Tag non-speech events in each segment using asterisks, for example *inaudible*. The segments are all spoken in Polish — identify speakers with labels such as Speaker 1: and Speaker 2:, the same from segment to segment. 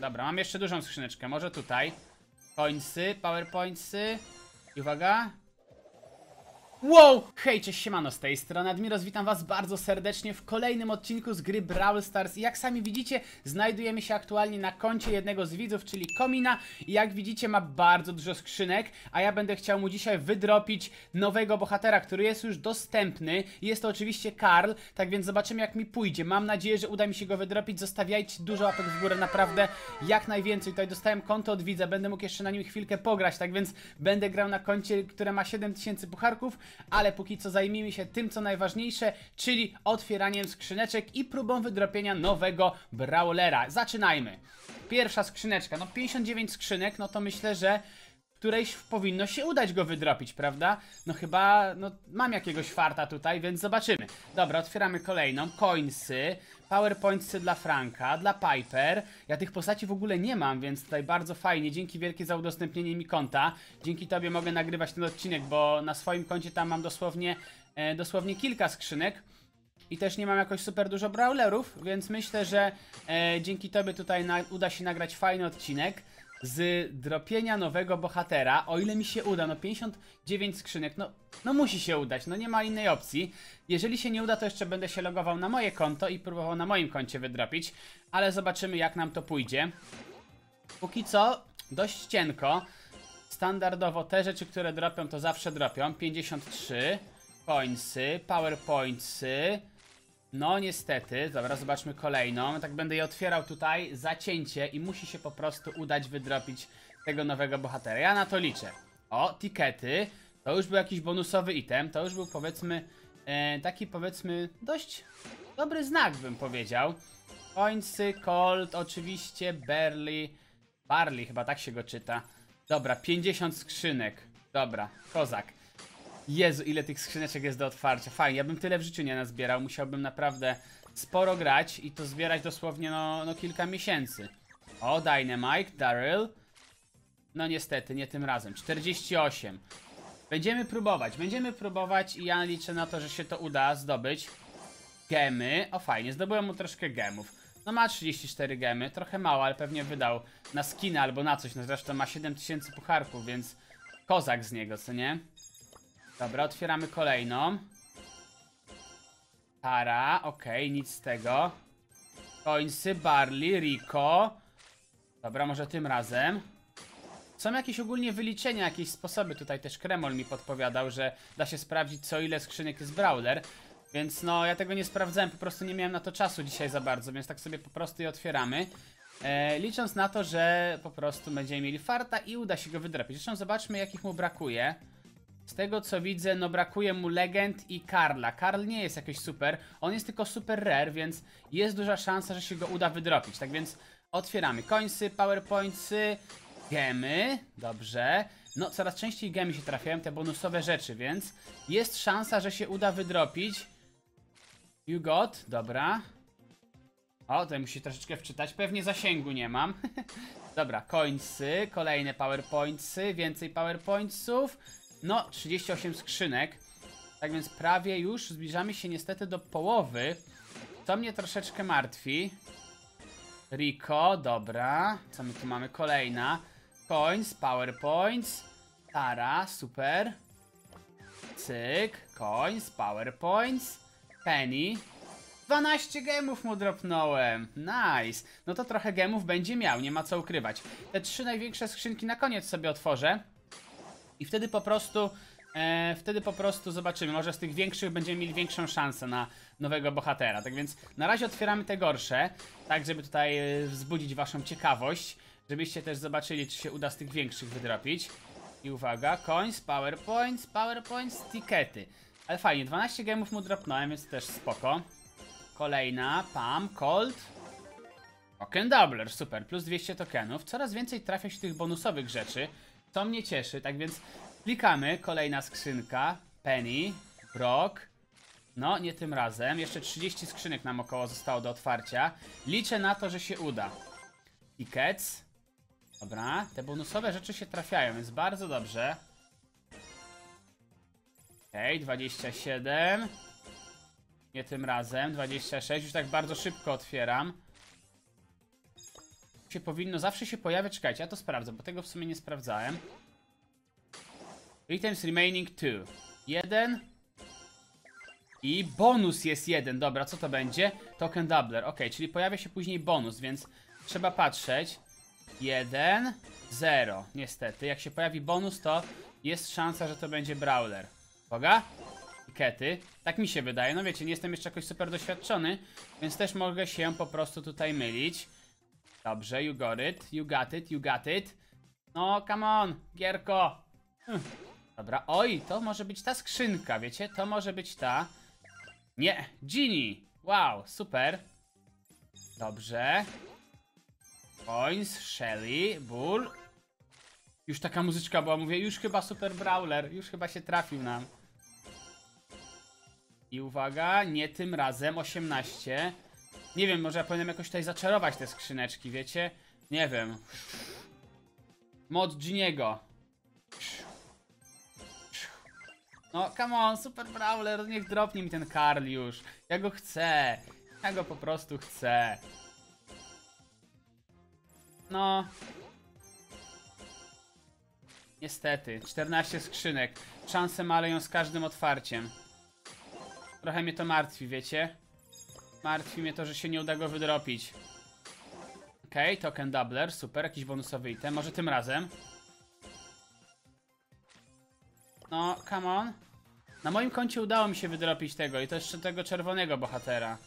Speaker 1: Dobra, mam jeszcze dużą skrzyneczkę, może tutaj. Coinsy, powerpointsy. I uwaga. Wow! Hej, cześć siemano z tej strony Admiros, witam was bardzo serdecznie w kolejnym odcinku z gry Brawl Stars. Jak sami widzicie, znajdujemy się aktualnie na koncie jednego z widzów, czyli Komina. I jak widzicie ma bardzo dużo skrzynek, a ja będę chciał mu dzisiaj wydropić nowego bohatera, który jest już dostępny. Jest to oczywiście Karl, tak więc zobaczymy jak mi pójdzie, mam nadzieję, że uda mi się go wydropić, zostawiajcie dużo łapek w górę, naprawdę jak najwięcej, tutaj dostałem konto od widza, będę mógł jeszcze na nim chwilkę pograć, tak więc będę grał na koncie, które ma 7000 pucharków, ale póki co zajmijmy się tym, co najważniejsze, czyli otwieraniem skrzyneczek i próbą wydropienia nowego Brawlera. Zaczynajmy. Pierwsza skrzyneczka, no 59 skrzynek, no to myślę, że którejś powinno się udać go wydropić, prawda? No chyba, no mam jakiegoś farta tutaj, więc zobaczymy. Dobra, otwieramy kolejną. Coinsy, powerpointsy dla Franka, dla Piper. Ja tych postaci w ogóle nie mam, więc tutaj bardzo fajnie. Dzięki wielkie za udostępnienie mi konta. Dzięki tobie mogę nagrywać ten odcinek, bo na swoim koncie tam mam dosłownie, e, dosłownie kilka skrzynek. I też nie mam jakoś super dużo brawlerów, więc myślę, że e, dzięki tobie tutaj na, uda się nagrać fajny odcinek z dropienia nowego bohatera, o ile mi się uda, no 59 skrzynek, no, no musi się udać, no nie ma innej opcji. Jeżeli się nie uda, to jeszcze będę się logował na moje konto i próbował na moim koncie wydropić, ale zobaczymy jak nam to pójdzie. Póki co, dość cienko. Standardowo te rzeczy, które dropią, to zawsze dropią. 53, coinsy, powerpointsy, no niestety, dobra, zobaczmy kolejną. Tak będę je otwierał tutaj, zacięcie i musi się po prostu udać wydropić tego nowego bohatera. Ja na to liczę. O, tikety. To już był jakiś bonusowy item. To już był powiedzmy e, taki powiedzmy dość dobry znak bym powiedział. Końcy, Colt, oczywiście, Berly, Barley chyba tak się go czyta. Dobra, 50 skrzynek. Dobra, kozak. Jezu, ile tych skrzyneczek jest do otwarcia. Fajnie, ja bym tyle w życiu nie nazbierał. Musiałbym naprawdę sporo grać i to zbierać dosłownie no, no kilka miesięcy. O, Dynamite, Daryl. No niestety, nie tym razem. 48. Będziemy próbować, będziemy próbować i ja liczę na to, że się to uda zdobyć. Gemy. O, fajnie, zdobyłem mu troszkę gemów. No ma 34 gemy, trochę mało, ale pewnie wydał na skina albo na coś. No zresztą ma 7000 pucharków, więc kozak z niego, co nie? Dobra, otwieramy kolejną. Tara, okej, okay, nic z tego. Coinsy, Barley, Rico. Dobra, może tym razem. Są jakieś ogólnie wyliczenia, jakieś sposoby. Tutaj też Kremol mi podpowiadał, że da się sprawdzić co ile skrzynek jest Brawler. Więc no, ja tego nie sprawdzałem, po prostu nie miałem na to czasu dzisiaj za bardzo, więc tak sobie po prostu je otwieramy. E, licząc na to, że po prostu będziemy mieli farta i uda się go wydropić. Zresztą zobaczmy jakich mu brakuje. Z tego co widzę, no brakuje mu Legend i Karla. Karl nie jest jakiś super, on jest tylko super rare, więc jest duża szansa, że się go uda wydropić. Tak więc otwieramy coinsy, powerpointsy, gemy, dobrze. No, coraz częściej gemy się trafiają, te bonusowe rzeczy, więc jest szansa, że się uda wydropić. You got, dobra. O, tutaj musi troszeczkę wczytać, pewnie zasięgu nie mam. *laughs* dobra, coinsy, kolejne powerpointsy, więcej powerpointsów. No, 38 skrzynek. Tak więc prawie już zbliżamy się niestety do połowy. To mnie troszeczkę martwi. Rico, dobra. Co my tu mamy? Kolejna. Coins, powerpoints. Tara, super. Cyk, coins, powerpoints. Penny. 12 gemów mu dropnąłem. Nice. No to trochę gemów będzie miał, nie ma co ukrywać. Te trzy największe skrzynki na koniec sobie otworzę. I wtedy po prostu e, wtedy po prostu zobaczymy, może z tych większych będziemy mieli większą szansę na nowego bohatera. Tak więc na razie otwieramy te gorsze, tak żeby tutaj e, wzbudzić waszą ciekawość, żebyście też zobaczyli, czy się uda z tych większych wydropić. I uwaga, coins, powerpoints, powerpoints, tikety. Ale fajnie, 12 gemów mu dropnąłem, więc też spoko. Kolejna, Pam, Colt. Token Doubler, super, plus 200 tokenów. Coraz więcej trafia się tych bonusowych rzeczy. To mnie cieszy, tak więc klikamy, kolejna skrzynka, Penny, Brock, no nie tym razem, jeszcze 30 skrzynek nam około zostało do otwarcia, liczę na to, że się uda. Tickets, dobra, te bonusowe rzeczy się trafiają, więc bardzo dobrze. Okej, okay, 27, nie tym razem, 26, już tak bardzo szybko otwieram. Się powinno, zawsze się pojawia, czekajcie, ja to sprawdzę, bo tego w sumie nie sprawdzałem. Items remaining 2. Jeden. I bonus jest jeden. Dobra, co to będzie? Token doubler. Ok, czyli pojawia się później bonus, więc trzeba patrzeć. Jeden, zero. Niestety, jak się pojawi bonus, to jest szansa, że to będzie brawler. Uwaga. Etykiety. Tak mi się wydaje. No wiecie, nie jestem jeszcze jakoś super doświadczony, więc też mogę się po prostu tutaj mylić. Dobrze, you got it, you got it, you got it. No, come on, gierko. Hm. Dobra, oj, to może być ta skrzynka, wiecie? To może być ta. Nie, Genie. Wow, super. Dobrze. Coins, Shelly, Bull. Już taka muzyczka była, mówię, już chyba super brawler, już chyba się trafił nam. I uwaga, nie tym razem, 18. Nie wiem, może ja powinienem jakoś tutaj zaczarować te skrzyneczki, wiecie? Nie wiem. Mod Giniego. No, come on, super brawler, niech dropnie mi ten Karl już. Ja go chcę. Ja go po prostu chcę. No. Niestety, 14 skrzynek. Szanse maleją z każdym otwarciem. Trochę mnie to martwi, wiecie? Martwi mnie to, że się nie uda go wydropić. Okej, okay, token doubler, super, jakiś bonusowy item, może tym razem. No, come on. Na moim koncie udało mi się wydropić tego i to jeszcze tego czerwonego bohatera.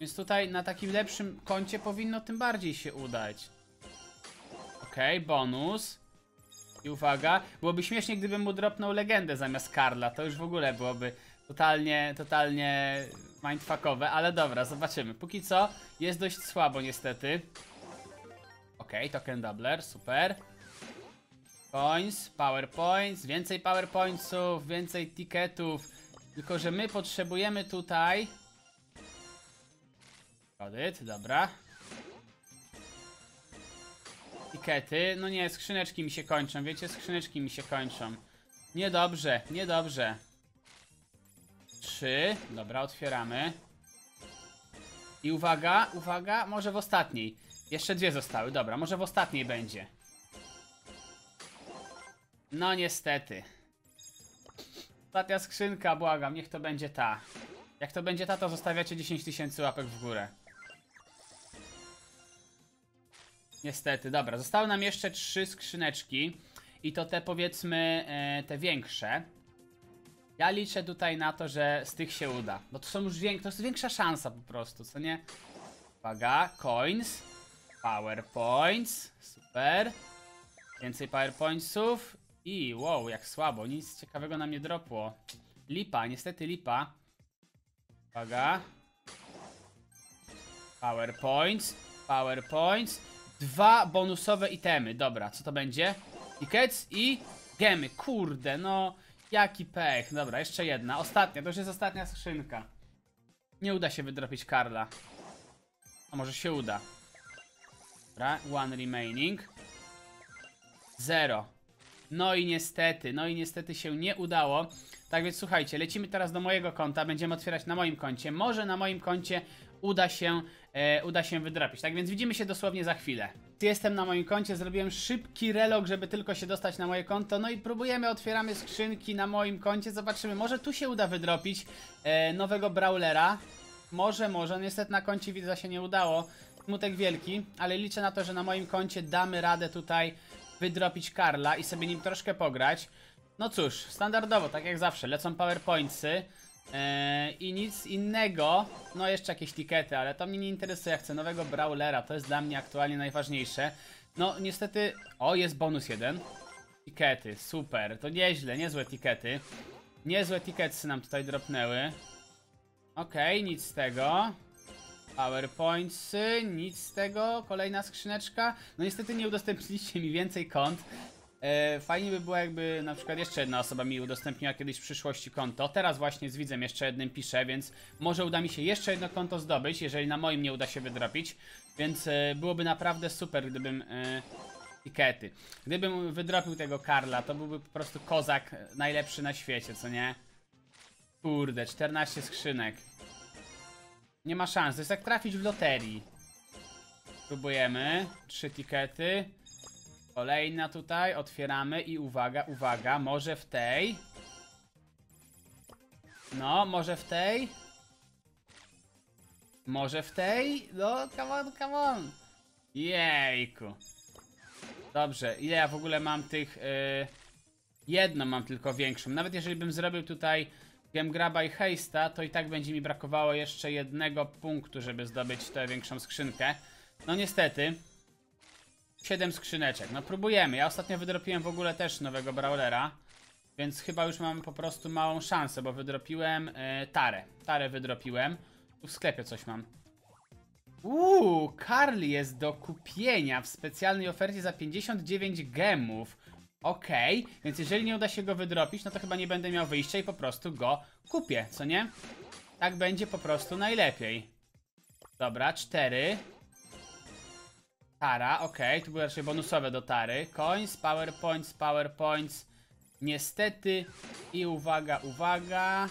Speaker 1: Więc tutaj na takim lepszym koncie powinno tym bardziej się udać. Okej, okay, bonus. I uwaga, byłoby śmiesznie gdybym mu dropnął legendę zamiast Karla, to już w ogóle byłoby totalnie, totalnie mindfuckowe, ale dobra, zobaczymy. Póki co jest dość słabo niestety. Okej, okay, token doubler, super. Points, powerpoints, więcej powerpointsów, więcej ticketów. Tylko, że my potrzebujemy tutaj... Kodyt, dobra. Tikety, no nie, skrzyneczki mi się kończą, wiecie, skrzyneczki mi się kończą. Niedobrze, niedobrze. Trzy, dobra, otwieramy. I uwaga, uwaga, może w ostatniej. Jeszcze dwie zostały, dobra, może w ostatniej będzie. No niestety. Ostatnia skrzynka, błagam, niech to będzie ta. Jak to będzie ta, to zostawiacie 10 tysięcy łapek w górę. Niestety, dobra, zostały nam jeszcze trzy skrzyneczki. I to te powiedzmy, e, te większe. Ja liczę tutaj na to, że z tych się uda. Bo to są już większe, to jest większa szansa po prostu, co nie? Uwaga, coins. Powerpoints. Super. Więcej powerpointsów. I wow, jak słabo. Nic ciekawego nam nie dropło. Lipa, niestety lipa. Uwaga. Powerpoints. Powerpoints. Dwa bonusowe itemy. Dobra, co to będzie? Tickets i gemy. Kurde, no... Jaki pech. Dobra, jeszcze jedna. Ostatnia, to już jest ostatnia skrzynka. Nie uda się wydropić Karla. A może się uda. Dobra, one remaining. Zero. No i niestety, no i niestety się nie udało. Tak więc słuchajcie, lecimy teraz do mojego konta, będziemy otwierać na moim koncie. Może na moim koncie uda się, e, uda się wydrapić. Tak więc widzimy się dosłownie za chwilę. Jestem na moim koncie, zrobiłem szybki relog, żeby tylko się dostać na moje konto. No i próbujemy, otwieramy skrzynki na moim koncie. Zobaczymy, może tu się uda wydropić e, nowego brawlera. Może, może, niestety na koncie widza się nie udało. Smutek wielki, ale liczę na to, że na moim koncie damy radę tutaj wydropić Karla i sobie nim troszkę pograć. No cóż, standardowo, tak jak zawsze, lecą powerpointsy. Eee, I nic innego, no jeszcze jakieś tikety, ale to mnie nie interesuje, chcę nowego brawlera, to jest dla mnie aktualnie najważniejsze. No niestety, o jest bonus jeden. Tikety, super, to nieźle, niezłe tikety. Niezłe tiketsy nam tutaj dropnęły. Okej, okay, nic z tego. Powerpointsy, nic z tego, kolejna skrzyneczka. No niestety nie udostępniliście mi więcej kont. E, fajnie by było jakby na przykład jeszcze jedna osoba mi udostępniła kiedyś w przyszłości konto. Teraz właśnie z widzem jeszcze jednym piszę, więc może uda mi się jeszcze jedno konto zdobyć, jeżeli na moim nie uda się wydropić. Więc e, byłoby naprawdę super, gdybym... E. Gdybym wydropił tego Karla, to byłby po prostu kozak najlepszy na świecie, co nie? Kurde, 14 skrzynek. Nie ma szans, to jest jak trafić w loterii. Próbujemy. Trzy tikety. Kolejna tutaj. Otwieramy i uwaga, uwaga. Może w tej. No, może w tej. Może w tej? No, come on, come on. Jejku. Dobrze, ile ja w ogóle mam tych... Yy... Jedną mam tylko większą. Nawet jeżeli bym zrobił tutaj Gemgraba i Heista, to i tak będzie mi brakowało jeszcze jednego punktu, żeby zdobyć tę większą skrzynkę. No niestety. 7 skrzyneczek. No próbujemy. Ja ostatnio wydropiłem w ogóle też nowego Brawlera. Więc chyba już mam po prostu małą szansę, bo wydropiłem yy, tarę. Tarę wydropiłem. Tu w sklepie coś mam. Uuu, Carly jest do kupienia w specjalnej ofercie za 59 gemów. Okej, więc jeżeli nie uda się go wydropić, no to chyba nie będę miał wyjścia i po prostu go kupię, co nie? Tak będzie po prostu najlepiej. Dobra, cztery. Tara, okej, tu były raczej bonusowe do tary. Coins, powerpoints, powerpoints. Niestety. I uwaga, uwaga.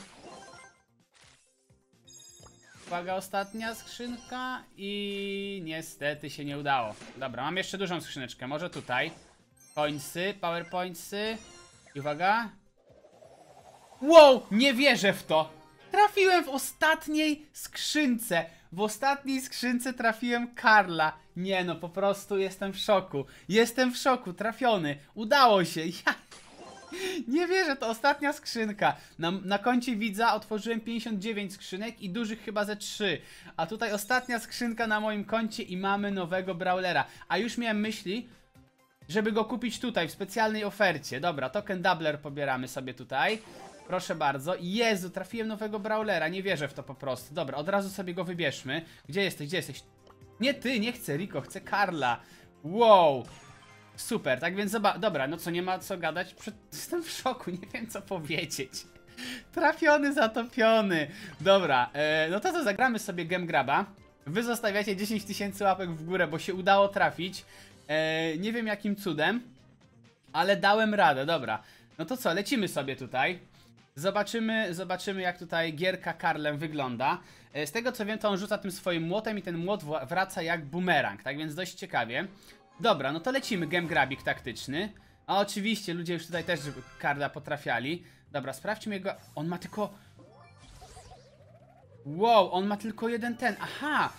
Speaker 1: Uwaga, ostatnia skrzynka i niestety się nie udało. Dobra, mam jeszcze dużą skrzyneczkę, może tutaj. Coinsy, powerpointsy. I uwaga. Wow, nie wierzę w to. Trafiłem w ostatniej skrzynce. W ostatniej skrzynce trafiłem Karla. Nie no, po prostu jestem w szoku. Jestem w szoku, trafiony. Udało się. *laughs* Ja... Nie wierzę, to ostatnia skrzynka. Na, na koncie widza otworzyłem 59 skrzynek i dużych chyba ze 3. A tutaj ostatnia skrzynka na moim koncie i mamy nowego Brawlera. A już miałem myśli, żeby go kupić tutaj w specjalnej ofercie. Dobra, token doubler pobieramy sobie tutaj. Proszę bardzo. Jezu, trafiłem nowego Brawlera, nie wierzę w to po prostu. Dobra, od razu sobie go wybierzmy. Gdzie jesteś, gdzie jesteś? Nie ty, nie chcę Rico, chcę Karla. Wow. Super, tak więc zobacz. Dobra, no co, nie ma co gadać? *laughs* Jestem w szoku, nie wiem co powiedzieć. *laughs* Trafiony, zatopiony. Dobra, e, no to co, zagramy sobie Game Graba. Wy zostawiacie 10 tysięcy łapek w górę, bo się udało trafić. E, nie wiem jakim cudem, ale dałem radę, dobra. No to co, lecimy sobie tutaj. Zobaczymy, zobaczymy jak tutaj gierka Karlem wygląda. E, Z tego co wiem, to on rzuca tym swoim młotem i ten młot wraca jak bumerang, tak więc dość ciekawie. Dobra, no to lecimy, game grabik taktyczny. A oczywiście, ludzie już tutaj też Karla potrafiali. Dobra, sprawdźmy jego... On ma tylko... Wow, on ma tylko jeden ten. Aha!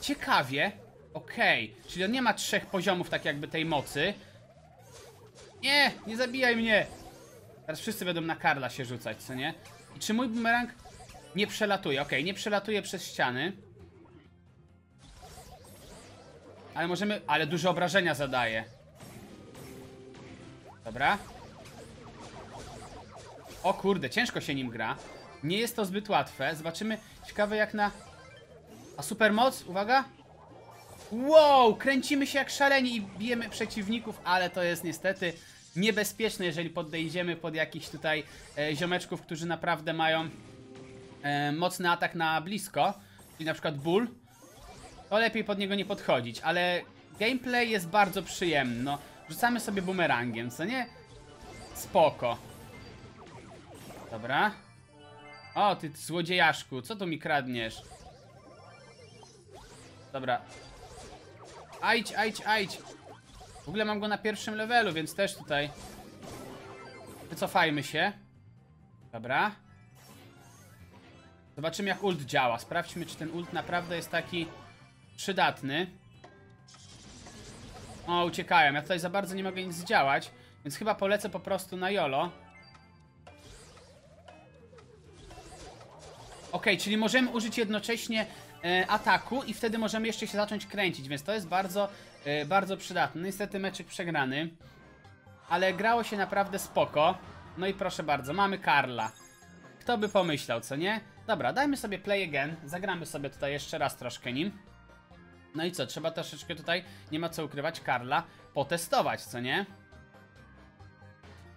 Speaker 1: Ciekawie. Okej, czyli on nie ma trzech poziomów tak jakby tej mocy. Nie, nie zabijaj mnie! Teraz wszyscy będą na Karla się rzucać, co nie? I czy mój bumerang nie przelatuje? Okej, nie przelatuje przez ściany. Ale możemy... Ale duże obrażenia zadaje. Dobra. O kurde, ciężko się nim gra. Nie jest to zbyt łatwe. Zobaczymy. Ciekawe jak na... A supermoc? Uwaga. Wow, kręcimy się jak szaleni i bijemy przeciwników, ale to jest niestety niebezpieczne, jeżeli podejdziemy pod jakichś tutaj e, ziomeczków, którzy naprawdę mają e, mocny atak na blisko, czyli na przykład ból, to lepiej pod niego nie podchodzić, ale gameplay jest bardzo przyjemny, no, rzucamy sobie bumerangiem, co nie? Spoko. Dobra. O, ty złodziejaszku, co tu mi kradniesz? Dobra, Ajdź, ajdź, ajdź. W ogóle mam go na pierwszym levelu, więc też tutaj. Wycofajmy się. Dobra. Zobaczymy jak ult działa. Sprawdźmy, czy ten ult naprawdę jest taki przydatny. O, uciekają. Ja tutaj za bardzo nie mogę nic zdziałać, więc chyba polecę po prostu na YOLO. Ok, czyli możemy użyć jednocześnie e, ataku i wtedy możemy jeszcze się zacząć kręcić, więc to jest bardzo, bardzo przydatne. No, Niestety meczek przegrany, ale grało się naprawdę spoko. No i proszę bardzo, mamy Karla. Kto by pomyślał, co nie? Dobra, dajmy sobie play again, zagramy sobie tutaj jeszcze raz troszkę nim. No i co, trzeba troszeczkę tutaj, nie ma co ukrywać, Karla potestować, co nie?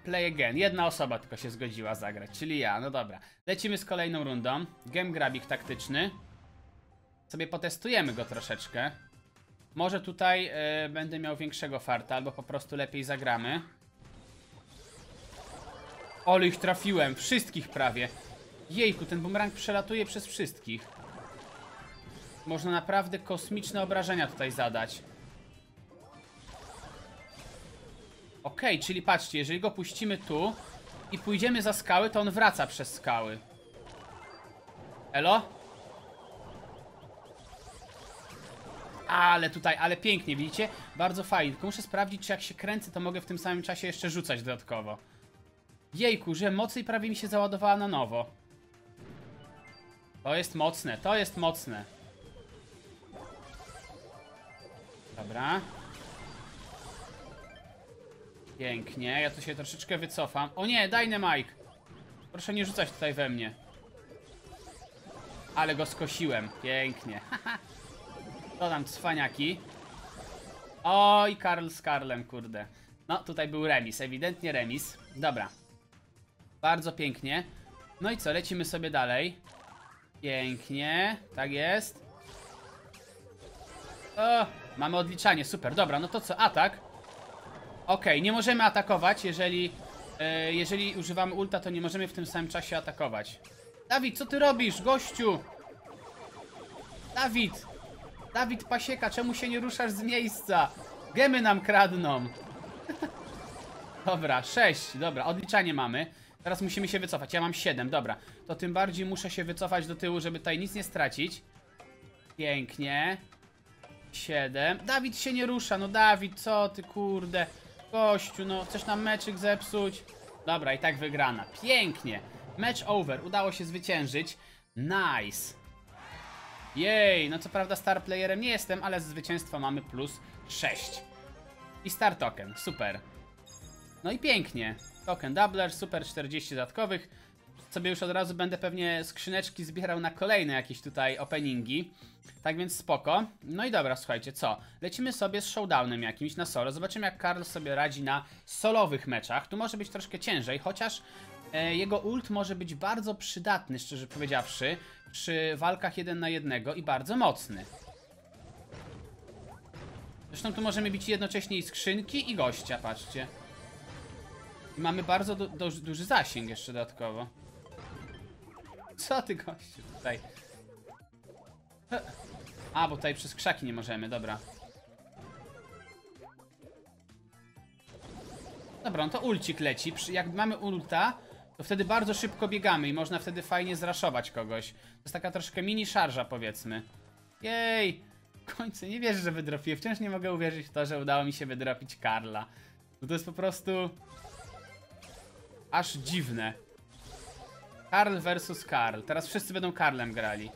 Speaker 1: Play again. Jedna osoba tylko się zgodziła zagrać, czyli ja. No dobra. Lecimy z kolejną rundą. Game grabik taktyczny. Sobie potestujemy go troszeczkę. Może tutaj e, będę miał większego farta, albo po prostu lepiej zagramy. Ole ich trafiłem, wszystkich prawie. Jejku, ten bumerang przelatuje przez wszystkich. Można naprawdę kosmiczne obrażenia tutaj zadać. Okej, czyli patrzcie, jeżeli go puścimy tu i pójdziemy za skały, to on wraca przez skały. Elo? Ale tutaj, ale pięknie, widzicie? Bardzo fajnie, tylko muszę sprawdzić, czy jak się kręcę, to mogę w tym samym czasie jeszcze rzucać dodatkowo. Jejku, że mocy i prawie mi się załadowała na nowo. To jest mocne, to jest mocne. Dobra. Pięknie, ja tu się troszeczkę wycofam. O nie, Dynamite! Proszę nie rzucać tutaj we mnie. Ale go skosiłem, pięknie. *laughs* Dodam cwaniaki. Oj, Karl z Karlem, kurde. No, tutaj był remis, ewidentnie remis. Dobra. Bardzo pięknie. No i co, lecimy sobie dalej. Pięknie, tak jest. O, mamy odliczanie, super, dobra, no to co, atak? Okej, nie możemy atakować, jeżeli, e, jeżeli używamy ulta, to nie możemy w tym samym czasie atakować. Dawid, co ty robisz, gościu? Dawid! Dawid Pasieka, czemu się nie ruszasz z miejsca? Gemy nam kradną. *laughs* dobra, 6, dobra, odliczanie mamy. Teraz musimy się wycofać, ja mam 7, dobra. To tym bardziej muszę się wycofać do tyłu, żeby tutaj nic nie stracić. Pięknie. 7. Dawid się nie rusza, no Dawid, co ty kurde. Gościu, no chcesz nam meczyk zepsuć? Dobra, i tak wygrana. Pięknie. Match over, udało się zwyciężyć. Nice. Jej, no co prawda star playerem nie jestem, ale z zwycięstwa mamy plus 6. I star token, super. No i pięknie. Token doubler, super 40 dodatkowych. Sobie już od razu będę pewnie skrzyneczki zbierał na kolejne jakieś tutaj openingi. Tak więc spoko. No i dobra, słuchajcie, co? Lecimy sobie z showdownem jakimś na solo. Zobaczymy jak Karl sobie radzi na solowych meczach. Tu może być troszkę ciężej, chociaż jego ult może być bardzo przydatny, szczerze powiedziawszy, przy walkach jeden na jednego i bardzo mocny. Zresztą tu możemy bić jednocześnie i skrzynki i gościa, patrzcie. I mamy bardzo du du duży zasięg jeszcze dodatkowo. Co ty gościu tutaj? A, bo tutaj przez krzaki nie możemy, dobra. Dobra, no to ulcik leci. Jak mamy ulta, to wtedy bardzo szybko biegamy i można wtedy fajnie zraszować kogoś. To jest taka troszkę mini szarża, powiedzmy. Jej! W końcu nie wierzę, że wydropiłem. Wciąż nie mogę uwierzyć w to, że udało mi się wydropić Karla. Bo to jest po prostu... Aż dziwne. Karl versus Karl. Teraz wszyscy będą Karlem grali.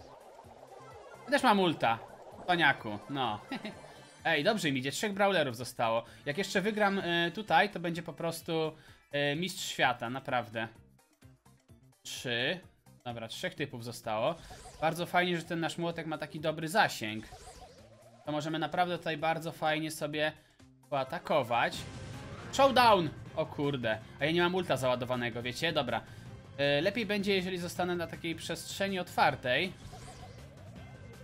Speaker 1: Ja też mam ulta. Paniaku, no. *laughs* Ej, dobrze mi idzie. Trzech brawlerów zostało. Jak jeszcze wygram y, tutaj, to będzie po prostu y, mistrz świata, naprawdę. Trzy. Dobra, trzech typów zostało. Bardzo fajnie, że ten nasz młotek ma taki dobry zasięg. To możemy naprawdę tutaj bardzo fajnie sobie poatakować. Showdown! O kurde. A ja nie mam ulta załadowanego, wiecie? Dobra. Y, lepiej będzie, jeżeli zostanę na takiej przestrzeni otwartej.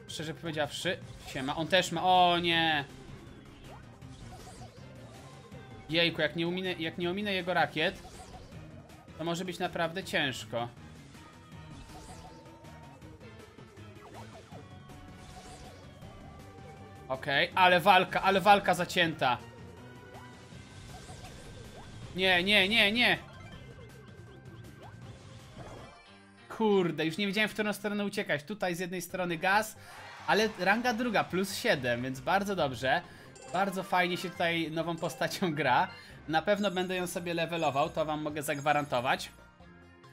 Speaker 1: Szczerze powiedziawszy. Siema, on też ma. O nie! Jejku, jak nie, uminę, jak nie ominę jego rakiet, to może być naprawdę ciężko. Okej, ale walka, ale walka zacięta. Nie, nie, nie, nie. Kurde, już nie wiedziałem w którą stronę uciekać. Tutaj z jednej strony gaz, ale ranga druga, plus 7, więc bardzo dobrze. Bardzo fajnie się tutaj nową postacią gra. Na pewno będę ją sobie levelował, to wam mogę zagwarantować.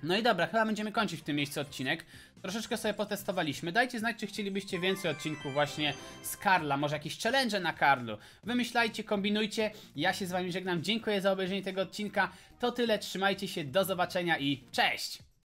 Speaker 1: No i dobra, chyba będziemy kończyć w tym miejscu odcinek. Troszeczkę sobie potestowaliśmy. Dajcie znać, czy chcielibyście więcej odcinków właśnie z Karla, może jakieś challenge na Karlu. Wymyślajcie, kombinujcie. Ja się z wami żegnam. Dziękuję za obejrzenie tego odcinka. To tyle, trzymajcie się, do zobaczenia i cześć!